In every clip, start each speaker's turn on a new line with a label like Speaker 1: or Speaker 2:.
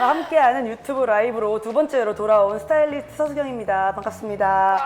Speaker 1: 닷컴과 함께하는 유튜브 라이브로 두 번째로 돌아온 스타일리스트 서수경입니다. 반갑습니다.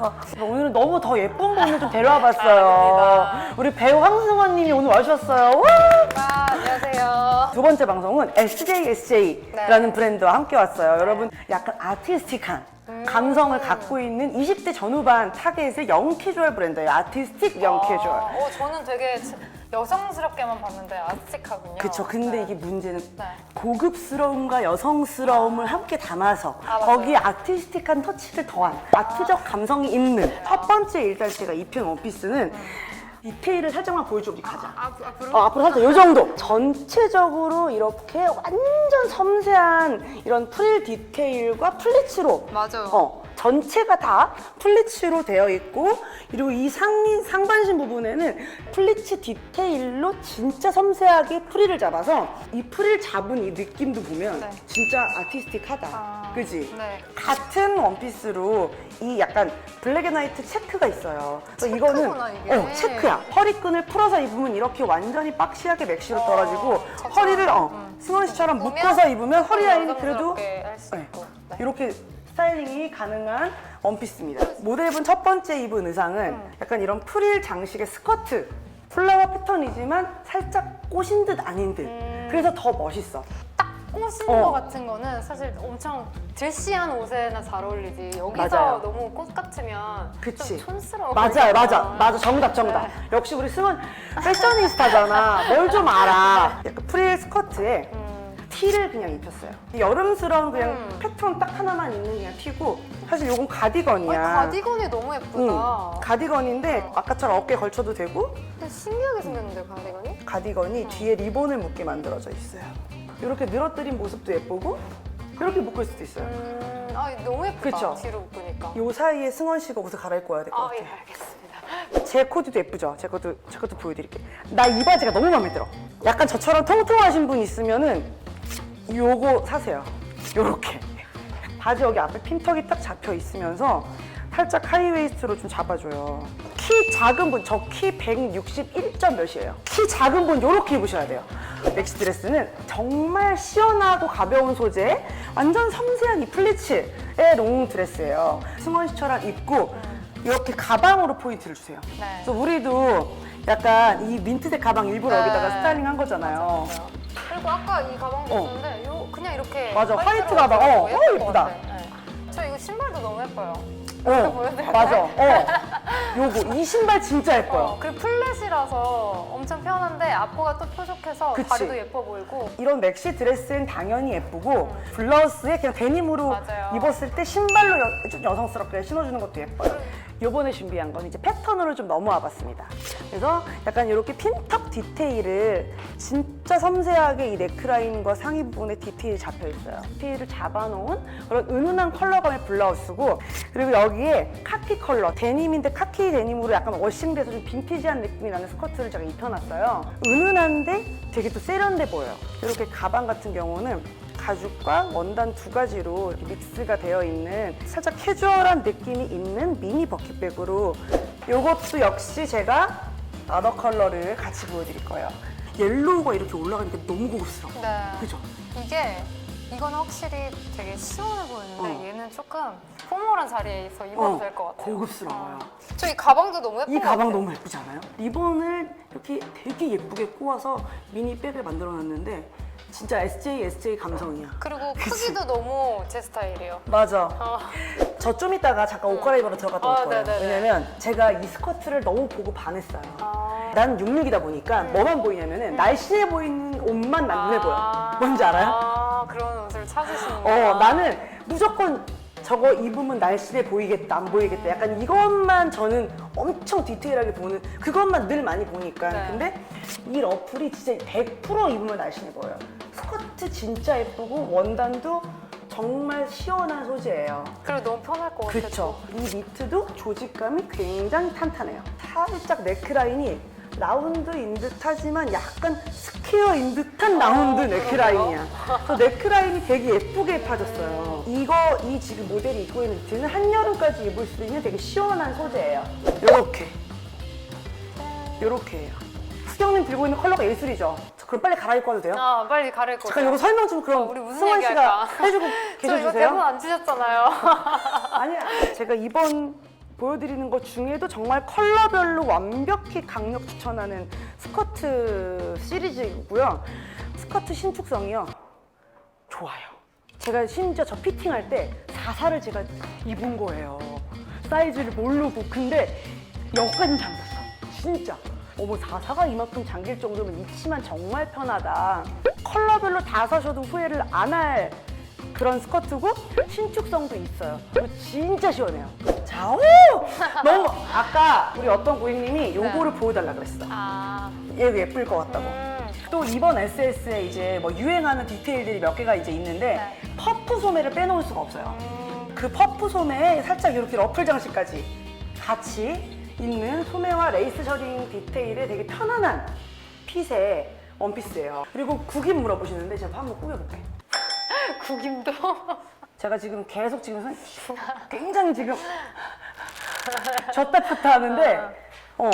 Speaker 1: 어, 오늘은 너무 더 예쁜 분을 좀 데려와 봤어요.
Speaker 2: 아닙니다.
Speaker 1: 우리 배우 황승원님이 오늘 와주셨어요. 와!
Speaker 2: 아, 안녕하세요.
Speaker 1: 두 번째 방송은 SJSJ라는
Speaker 2: 네.
Speaker 1: 브랜드와 함께 왔어요. 여러분 약간 아티스틱한
Speaker 2: 음.
Speaker 1: 감성을 갖고 있는 20대 전후반 타겟의 영 캐주얼 브랜드예요. 아티스틱 영 캐주얼.
Speaker 2: 어, 어, 저는 되게 지- 여성스럽게만 봤는데 아스틱하군요.
Speaker 1: 그쵸. 근데
Speaker 2: 네.
Speaker 1: 이게 문제는
Speaker 2: 네.
Speaker 1: 고급스러움과 여성스러움을 함께 담아서
Speaker 2: 아.
Speaker 1: 거기에 아티스틱한 터치를 더한 아트적 감성이 있는 첫 번째 일단 제가 입힌 원피스는 디 테일을 살짝만 보여줘 우리 가자.
Speaker 2: 아, 앞- 앞으로?
Speaker 1: 어, 앞으로 살짝 이 정도. 전체적으로 이렇게 완전 섬세한 이런 프릴 디테일과 플리츠로
Speaker 2: 맞아요.
Speaker 1: 어, 전체가 다 플리츠로 되어 있고 그리고 이 상의 상반신 부분에는 플리츠 디테일로 진짜 섬세하게 프릴을 잡아서 이 프릴 잡은 이 느낌도 보면
Speaker 2: 네.
Speaker 1: 진짜 아티스틱하다.
Speaker 2: 아,
Speaker 1: 그지?
Speaker 2: 네.
Speaker 1: 같은 원피스로 이 약간 블랙 앤 화이트 체크가 있어요. 그래서 이거는
Speaker 2: 체크구나, 이게.
Speaker 1: 어, 체크야. 허리끈을 풀어서 입으면 이렇게 완전히 박시하게 맥시로
Speaker 2: 어,
Speaker 1: 떨어지고
Speaker 2: 저처럼.
Speaker 1: 허리를 어,
Speaker 2: 음.
Speaker 1: 승원 씨처럼 묶어서 입으면 허리 라인이
Speaker 2: 좀
Speaker 1: 그래도 네.
Speaker 2: 네.
Speaker 1: 이렇게 스타일링이 가능한 원피스입니다. 모델분 첫 번째 입은 의상은
Speaker 2: 음.
Speaker 1: 약간 이런 프릴 장식의 스커트. 플라워 패턴이지만 살짝 꼬신 듯 아닌 듯.
Speaker 2: 음.
Speaker 1: 그래서 더 멋있어.
Speaker 2: 꽃인
Speaker 1: 어.
Speaker 2: 거 같은 거는 사실 엄청 드시한 옷에나 잘 어울리지 여기서
Speaker 1: 맞아요.
Speaker 2: 너무 꽃 같으면
Speaker 1: 그치.
Speaker 2: 좀 촌스러워
Speaker 1: 맞아요. 맞아. 맞아. 정답, 정답.
Speaker 2: 네.
Speaker 1: 역시 우리 승원 패셔니스타잖아. 뭘 좀 알아. 약간 프릴 스커트에
Speaker 2: 음,
Speaker 1: 티를 그냥 입혔어요. 여름스러운 그냥
Speaker 2: 음.
Speaker 1: 패턴 딱 하나만 있는 그냥 티고 사실 이건
Speaker 2: 아니,
Speaker 1: 가디건이야.
Speaker 2: 가디건이 너무
Speaker 1: 응,
Speaker 2: 예쁘다
Speaker 1: 가디건인데
Speaker 2: 어.
Speaker 1: 아까처럼 어깨에 걸쳐도 되고
Speaker 2: 근데 신기하게 생겼는데 가디건이?
Speaker 1: 가디건이 뒤에 리본을 묶게 만들어져 있어요. 이렇게 늘어뜨린 모습도 예쁘고 이렇게 묶을 수도 있어요.
Speaker 2: 음, 아 너무 예쁘다
Speaker 1: 그쵸?
Speaker 2: 뒤로 묶으니까
Speaker 1: 요 사이에 승원 씨가 옷을 갈아입고 와야
Speaker 2: 될것아예
Speaker 1: 같아요.
Speaker 2: 알겠습니다
Speaker 1: 제 코디도 예쁘죠? 제 것도, 제 것도 보여드릴게요. 나 이 바지가 너무 마음에 들어. 약간 저처럼 통통하신 분 있으면은 요거 사세요. 요렇게. 바지 여기 앞에 핀턱이 딱 잡혀 있으면서 살짝 하이웨이스트로 좀 잡아줘요. 키 작은 분, 저 키 161점 몇이에요. 키 작은 분 요렇게 입으셔야 돼요. 맥시 드레스는 정말 시원하고 가벼운 소재, 완전 섬세한 이 플리츠의 롱 드레스예요. 승원 씨처럼 입고 이렇게 가방으로 포인트를 주세요.
Speaker 2: 네.
Speaker 1: 그래서 우리도 약간 이 민트색 가방 일부러
Speaker 2: 네.
Speaker 1: 여기다가 스타일링 한 거잖아요.
Speaker 2: 맞아요. 그리고 아까 이 가방도
Speaker 1: 어.
Speaker 2: 있었는데 요 그냥 이렇게
Speaker 1: 맞아,
Speaker 2: 화이트
Speaker 1: 가방. 어,
Speaker 2: 어,
Speaker 1: 예쁘다.
Speaker 2: 네. 저 이거 신발도 너무 예뻐요
Speaker 1: 어? 맞아. 어. 요거 이 신발 진짜 예뻐요.
Speaker 2: 어, 그리고 플랫이라서 엄청 편한데 앞으로가 또 뾰족해서
Speaker 1: 그치.
Speaker 2: 다리도 예뻐 보이고
Speaker 1: 이런 맥시 드레스는 당연히 예쁘고 블라우스에 그냥 데님으로
Speaker 2: 맞아요.
Speaker 1: 입었을 때 신발로 여, 좀 여성스럽게 신어주는 것도 예뻐요. 요번에 준비한 건 이제 패턴으로 좀 넘어와 봤습니다. 그래서 약간 이렇게 핀턱 디테일을 진짜 섬세하게 이 네크라인과 상의 부분에 디테일이 잡혀 있어요. 디테일을 잡아놓은 그런 은은한 컬러감의 블라우스고 그리고 여기에 카키 컬러 데님인데 카키 데님으로 약간 워싱돼서 좀 빈티지한 느낌이 나는 스커트를 제가 입혀놨어요. 은은한데 되게 또 세련돼 보여요. 이렇게 가방 같은 경우는 가죽과 원단 두 가지로 믹스가 되어 있는 살짝 캐주얼한 느낌이 있는 미니 버킷백으로 이것도 역시 제가 아더 컬러를 같이 보여드릴 거예요. 옐로우가 이렇게 올라가니까 너무 고급스러워.
Speaker 2: 네.
Speaker 1: 그죠?
Speaker 2: 이게 이건 확실히 되게 시원해 보이는데
Speaker 1: 어.
Speaker 2: 얘는 조금 포멀한 자리에서 입어도
Speaker 1: 어,
Speaker 2: 될 것 같아요.
Speaker 1: 고급스러워요.
Speaker 2: 저 이 가방도 너무 예쁜 이것
Speaker 1: 가방. 너무 예쁘지 않아요? 리본을 이렇게 되게 예쁘게 꼬아서 미니 백을 만들어 놨는데 진짜 SJ, SJ 감성이야.
Speaker 2: 그리고? 크기도 너무 제 스타일이에요.
Speaker 1: 맞아.
Speaker 2: 어.
Speaker 1: 저 좀 이따가 잠깐 옷 갈아입으러 들어갔다 올
Speaker 2: 아,
Speaker 1: 거예요.
Speaker 2: 네네네.
Speaker 1: 왜냐면 제가 이 스커트를 너무 보고 반했어요.
Speaker 2: 아.
Speaker 1: 난 66이다 보니까 뭐만 보이냐면은 날씬해 보이는 옷만 난 눈에 보여. 뭔지 알아요?
Speaker 2: 아, 그런 옷을 찾으시는
Speaker 1: 어,
Speaker 2: 거예요?
Speaker 1: 나는 무조건 저거 입으면 날씬해 보이겠다, 안 보이겠다. 약간 이것만 저는 엄청 디테일하게 보는, 그것만 늘 많이 보니까.
Speaker 2: 네.
Speaker 1: 근데 이 러플이 진짜 100% 입으면 날씬해 보여요. 스커트 진짜 예쁘고 원단도 정말 시원한 소재예요.
Speaker 2: 그리고 너무 편할 것 같아요.
Speaker 1: 그쵸. 이 니트도 조직감이 굉장히 탄탄해요. 살짝 네크라인이 라운드인 듯 하지만 약간 스퀘어인 듯한 라운드
Speaker 2: 어,
Speaker 1: 네크라인이야. 저 네크라인이 되게 예쁘게 파졌어요. 이거, 이 지금 모델이 입고 있는 니트는 한여름까지 입을 수 있는 되게 시원한 소재예요. 요렇게. 요렇게 해요. 수경님 들고 있는 컬러가 예술이죠? 저 그럼 빨리 갈아입고 와도 돼요?
Speaker 2: 아 빨리 거.
Speaker 1: 잠깐 이거 설명 좀 그럼
Speaker 2: 어, 우리 무슨
Speaker 1: 승원 씨가
Speaker 2: 얘기할까?
Speaker 1: 해주고
Speaker 2: 저 이거
Speaker 1: 계셔주세요.
Speaker 2: 대본 안 주셨잖아요.
Speaker 1: 아니야. 제가 이번 보여드리는 것 중에도 정말 컬러별로 완벽히 강력 추천하는 스커트 시리즈이고요. 스커트 신축성이요. 좋아요. 제가 심지어 저 피팅할 때 44를 제가 입은 거예요. 사이즈를 모르고. 근데 여기까지는 잠겼어. 진짜. 어머, 44가 이만큼 잠길 정도면 이 치만 정말 편하다. 컬러별로 다 사셔도 후회를 안할 그런 스커트고 신축성도 있어요. 그리고 진짜 시원해요. 자, 오! 너무 아까 우리 어떤 고객님이 요거를 보여달라 그랬어.
Speaker 2: 아.
Speaker 1: 얘 예쁠 것 같다고.
Speaker 2: 음.
Speaker 1: 또 이번 SS에 이제 뭐 유행하는 디테일들이 몇 개가 이제 있는데 퍼프 소매를 빼놓을 수가 없어요.
Speaker 2: 음.
Speaker 1: 그 퍼프 소매에 살짝 이렇게 러플 장식까지 같이 있는 소매와 레이스 셔링 디테일의 되게 편안한 핏의 원피스예요. 그리고 구김 물어보시는데 제가 한번 꾸며볼게.
Speaker 2: 국임도.
Speaker 1: 제가 지금 계속 지금 손- 굉장히 지금 졌다 폈다 하는데 어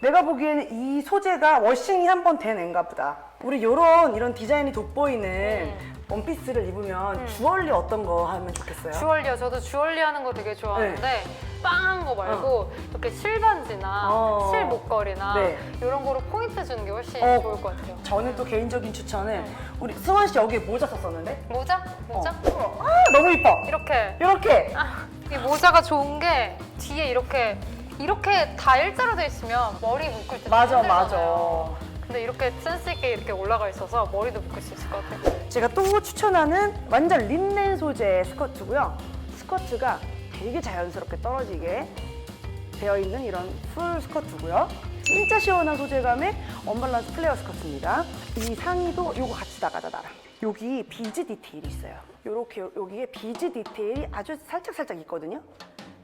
Speaker 1: 내가 보기에는 이 소재가 워싱이 한 번 된 앤가 보다 우리 요런 이런 디자인이 돋보이는 원피스를 입으면 주얼리 어떤 거 하면 좋겠어요?
Speaker 2: 주얼리요. 저도 주얼리 하는 거 되게 좋아하는데 빵한 거 말고 이렇게 실반지나
Speaker 1: 어.
Speaker 2: 실 목걸이나
Speaker 1: 네.
Speaker 2: 이런 거로 포인트 주는 게 훨씬
Speaker 1: 어.
Speaker 2: 좋을 것 같아요.
Speaker 1: 저는 또 개인적인 추천은 우리 승원 씨 여기에 모자 썼었는데
Speaker 2: 모자? 모자?
Speaker 1: 어. 아 너무 이뻐
Speaker 2: 이렇게.
Speaker 1: 이렇게
Speaker 2: 아, 이 모자가 좋은 게 뒤에 이렇게 이렇게 다 일자로 돼 있으면 머리 묶을 때
Speaker 1: 맞아
Speaker 2: 힘들잖아요.
Speaker 1: 맞아
Speaker 2: 근데 이렇게 센스 있게 이렇게 올라가 있어서 머리도 묶을 수 있을 것 같아요.
Speaker 1: 제가 또 추천하는 완전 린넨 소재의 스커트고요. 스커트가 되게 자연스럽게 떨어지게 되어 있는 이런 풀 스커트고요. 진짜 시원한 소재감의 언밸런스 플레어 스커트입니다. 이 상의도 이거 같이 나가자 나랑. 여기 비즈 디테일이 있어요. 요렇게 요- 여기에 비즈 디테일이 아주 살짝 살짝 있거든요.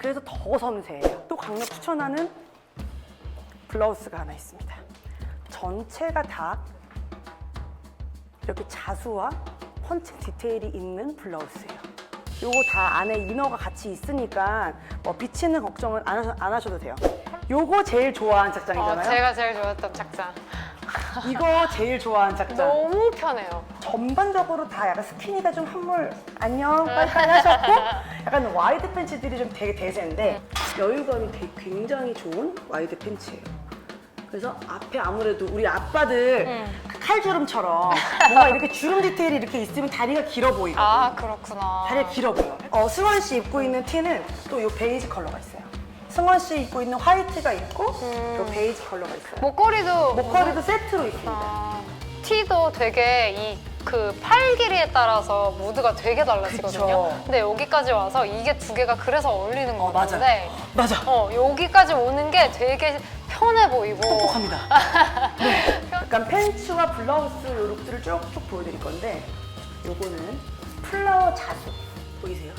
Speaker 1: 그래서 더 섬세해요. 또 강력 추천하는 블라우스가 하나 있습니다. 전체가 다 이렇게 자수와 펀칭 디테일이 있는 블라우스예요. 요거 다 안에 이너가 같이 있으니까 뭐 비치는 걱정은 안, 하셔- 안 하셔도 돼요. 요거 제일 좋아하는
Speaker 2: 어,
Speaker 1: 착장이잖아요.
Speaker 2: 제가 제일 좋아했던 착장.
Speaker 1: 이거 제일 좋아하는 착장.
Speaker 2: 너무 편해요.
Speaker 1: 전반적으로 다 약간 스키니가 좀 한물 안녕 빨리빨리 하셨고 약간 와이드 팬츠들이 좀 되게 대세인데 여유감이 되게 굉장히 좋은 와이드 팬츠예요. 그래서 앞에 아무래도 우리 아빠들
Speaker 2: 음.
Speaker 1: 그 칼주름처럼 뭔가 이렇게 주름 디테일이 이렇게 있으면 다리가 길어 보이거든요.
Speaker 2: 아 그렇구나.
Speaker 1: 다리가 길어 보여. 어, 승원 씨 입고 있는 티는 또 이 베이지 컬러가 있어요. 승원 씨 입고 있는 화이트가 있고
Speaker 2: 음.
Speaker 1: 또 베이지 컬러가 있어요.
Speaker 2: 목걸이도
Speaker 1: 목걸이도 세트로 있습니다.
Speaker 2: 아, 티도 되게 이 그 팔 길이에 따라서 무드가 되게 달라지거든요.
Speaker 1: 그쵸.
Speaker 2: 근데 여기까지 와서 이게 두 개가 그래서 어울리는 것
Speaker 1: 어, 맞아.
Speaker 2: 같은데
Speaker 1: 맞아.
Speaker 2: 어, 여기까지 오는 게 되게 편해 보이고
Speaker 1: 똑똑합니다. 네. 약간 팬츠와 블라우스 요 룩들을 쭉쭉 보여드릴 건데 요거는 플라워 자수 보이세요?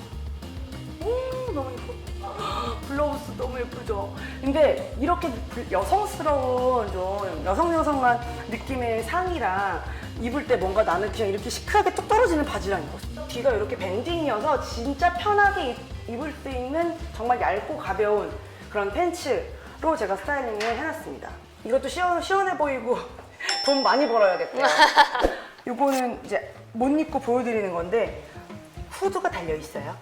Speaker 1: 오 너무 예뻐. 블라우스 너무 예쁘죠? 근데 이렇게 불- 여성스러운 좀 여성여성한 느낌의 상의랑 입을 때 뭔가 나는 그냥 이렇게 시크하게 뚝 떨어지는 바지랑 입었어. 뒤가 이렇게 밴딩이어서 진짜 편하게 입- 입을 수 있는 정말 얇고 가벼운 그런 팬츠로 제가 스타일링을 해놨습니다. 이것도 시원, 시원해 보이고 돈 많이 벌어야겠고요. 이거는 이제 못 입고 보여드리는 건데 후드가 달려 있어요.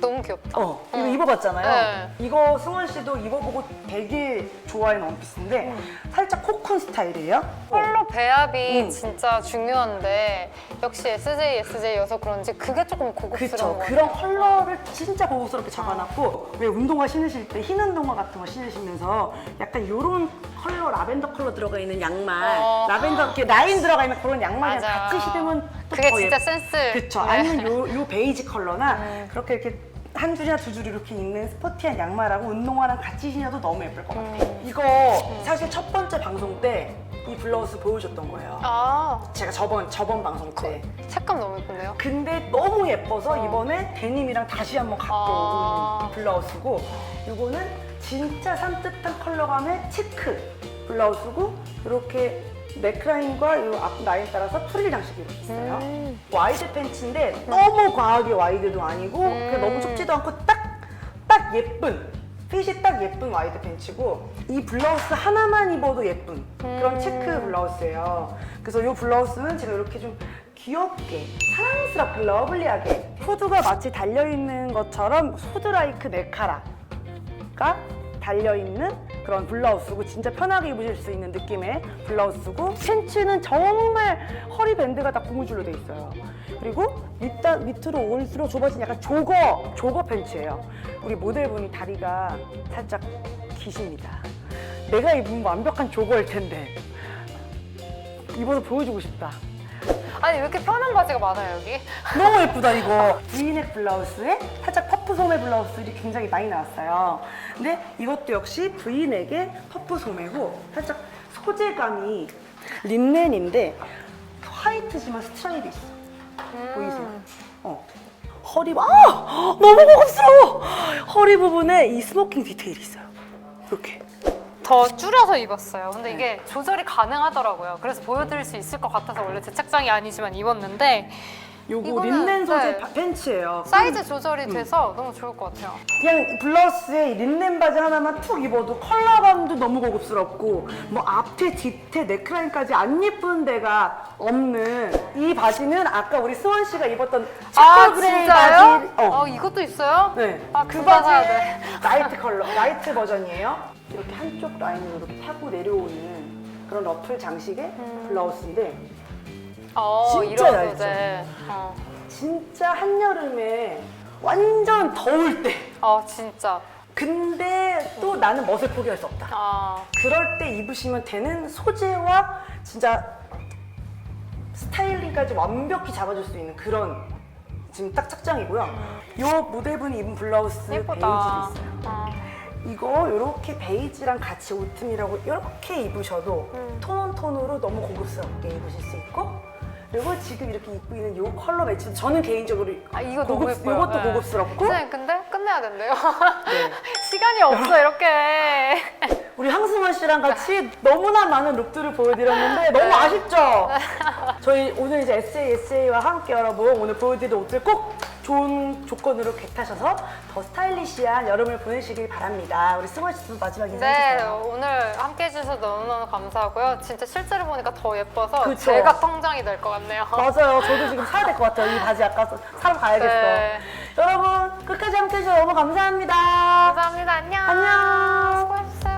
Speaker 2: 너무 귀엽다.
Speaker 1: 어, 이거 입어봤잖아요.
Speaker 2: 네.
Speaker 1: 이거 승원 씨도 입어보고 되게 좋아하는 원피스인데 살짝 코쿤 스타일이에요.
Speaker 2: 컬러 배합이
Speaker 1: 음.
Speaker 2: 진짜 중요한데 역시 SJ, SJ여서 그런지 그게 조금 고급스러운. 것
Speaker 1: 그런
Speaker 2: 같아요.
Speaker 1: 컬러를 진짜 고급스럽게 잡아놨고 왜 운동화 신으실 때 흰 운동화 같은 거 신으시면서 약간 이런 컬러 라벤더 컬러 들어가 있는 양말,
Speaker 2: 어.
Speaker 1: 라벤더 이렇게 라인 들어가 있는 그런 양말이랑
Speaker 2: 맞아.
Speaker 1: 같이 신으면 또
Speaker 2: 그게
Speaker 1: 더
Speaker 2: 진짜
Speaker 1: 예뻐.
Speaker 2: 센스.
Speaker 1: 그쵸.
Speaker 2: 네.
Speaker 1: 아니면 요, 요 베이지 컬러나 그렇게 이렇게 한 줄이나 두 줄 이렇게 있는 스포티한 양말하고 운동화랑 같이 신어도 너무 예쁠 것 같아요.
Speaker 2: 음.
Speaker 1: 이거 사실 첫 번째 방송 때 이 블라우스 보여줬던 거예요.
Speaker 2: 아
Speaker 1: 제가 저번 저번 방송 때.
Speaker 2: 색감 너무 예쁜데요?
Speaker 1: 근데 너무 예뻐서 이번에 데님이랑 다시 한번 갖고
Speaker 2: 아.
Speaker 1: 온 블라우스고 이거는 진짜 산뜻한 컬러감의 체크 블라우스고 이렇게 넥라인과 이 앞 라인 따라서 프릴 장식이 이렇게 있어요.
Speaker 2: 음.
Speaker 1: 와이드 팬츠인데 너무 과하게 와이드도 아니고 그냥 너무 좁지도 않고 딱, 딱 예쁜 핏이 딱 예쁜 와이드 팬츠고 이 블라우스 하나만 입어도 예쁜 그런 체크 블라우스예요. 그래서 이 블라우스는 제가 이렇게 좀 귀엽게 사랑스럽게 러블리하게 후드가 마치 달려있는 것처럼 후드라이크 네카라가 달려있는 그런 블라우스고 진짜 편하게 입으실 수 있는 느낌의 블라우스고 팬츠는 정말 허리 밴드가 다 고무줄로 돼 있어요. 그리고 밑단 밑으로 올수록 좁아진 약간 조거 조거 팬츠예요. 우리 모델분이 다리가 살짝 기십니다. 내가 입으면 완벽한 조거일 텐데 입어서 보여주고 싶다.
Speaker 2: 아니 왜 이렇게 편한 바지가 많아요 여기?
Speaker 1: 너무 예쁘다 이거 V넥 블라우스에 살짝 퍼 프 소매 블라우스들이 굉장히 많이 나왔어요 근데 이것도 역시 V넥의 퍼프 소매고 살짝 소재감이 린넨인데 화이트지만 스트라이브 있어 보이세요? 어. 허리 아 너무 고급스러워 허리 부분에 이 스모킹 디테일이 있어요 이렇게
Speaker 2: 더 줄여서 입었어요. 근데 이게 조절이 가능하더라고요. 그래서 보여드릴 수 있을 것 같아서 원래 제 책장이 아니지만 입었는데
Speaker 1: 요거
Speaker 2: 이거는,
Speaker 1: 린넨 소재
Speaker 2: 네.
Speaker 1: 바- 팬츠예요
Speaker 2: 사이즈 조절이 돼서 너무 좋을 것 같아요.
Speaker 1: 그냥 블라우스에 이 린넨 바지 하나만 툭 입어도 컬러감도 너무 고급스럽고 뭐 앞에 뒤태 넥라인까지 안 예쁜 데가 없는 이 바지는 아까 우리 수원 씨가 입었던
Speaker 2: 아
Speaker 1: 체크 그레이
Speaker 2: 진짜요?
Speaker 1: 바지 어.
Speaker 2: 어 이것도 있어요?
Speaker 1: 네.
Speaker 2: 아,
Speaker 1: 그
Speaker 2: 금방 사야 돼.
Speaker 1: 라이트 컬러, 라이트 버전이에요. 이렇게 한쪽 라인으로 이렇게 타고 내려오는 그런 러플 장식의 블라우스인데
Speaker 2: 어
Speaker 1: 진짜
Speaker 2: 이런
Speaker 1: 얇죠?
Speaker 2: 소재. 어.
Speaker 1: 진짜 한여름에 완전 더울 때
Speaker 2: 어 진짜.
Speaker 1: 근데 또 나는 멋을 포기할 수 없다.
Speaker 2: 아
Speaker 1: 그럴 때 입으시면 되는 소재와 진짜 스타일링까지 완벽히 잡아줄 수 있는 그런 지금 딱 착장이고요. 요 모델분이 입은 블라우스
Speaker 2: 예쁘다.
Speaker 1: 베이지 있어요.
Speaker 2: 어.
Speaker 1: 이거 이렇게 베이지랑 같이 오튼이라고 이렇게 입으셔도
Speaker 2: 음.
Speaker 1: 톤 톤으로 너무 고급스럽게 입으실 수 있고 그리고 지금 이렇게 입고 있는 요 컬러 매치 저는 개인적으로
Speaker 2: 아 이거 너무
Speaker 1: 고급,
Speaker 2: 예뻐요.
Speaker 1: 이것도
Speaker 2: 네.
Speaker 1: 고급스럽고
Speaker 2: 선생님 근데 끝내야 된대요.
Speaker 1: 네.
Speaker 2: 시간이 없어 이렇게.
Speaker 1: 우리 항승원 씨랑 같이 너무나 많은 룩들을 보여드렸는데 너무
Speaker 2: 네.
Speaker 1: 아쉽죠? 저희 오늘 이제 SASA와 함께 여러분 오늘 보여드린 옷들 꼭 좋은 조건으로 겟하셔서 더 스타일리시한 여름을 보내시길 바랍니다. 우리 승원 씨도 마지막
Speaker 2: 네
Speaker 1: 인사해주세요.
Speaker 2: 오늘 함께 해주셔서 너무너무 감사하고요. 진짜 실제로 보니까 더 예뻐서
Speaker 1: 그쵸.
Speaker 2: 제가 통장이 될 것 같네요.
Speaker 1: 맞아요. 저도 지금 사야 될 것 같아요. 이 바지 아까 사러 가야겠어.
Speaker 2: 네.
Speaker 1: 여러분 끝까지 함께 해 주셔서 너무 감사합니다.
Speaker 2: 감사합니다. 안녕.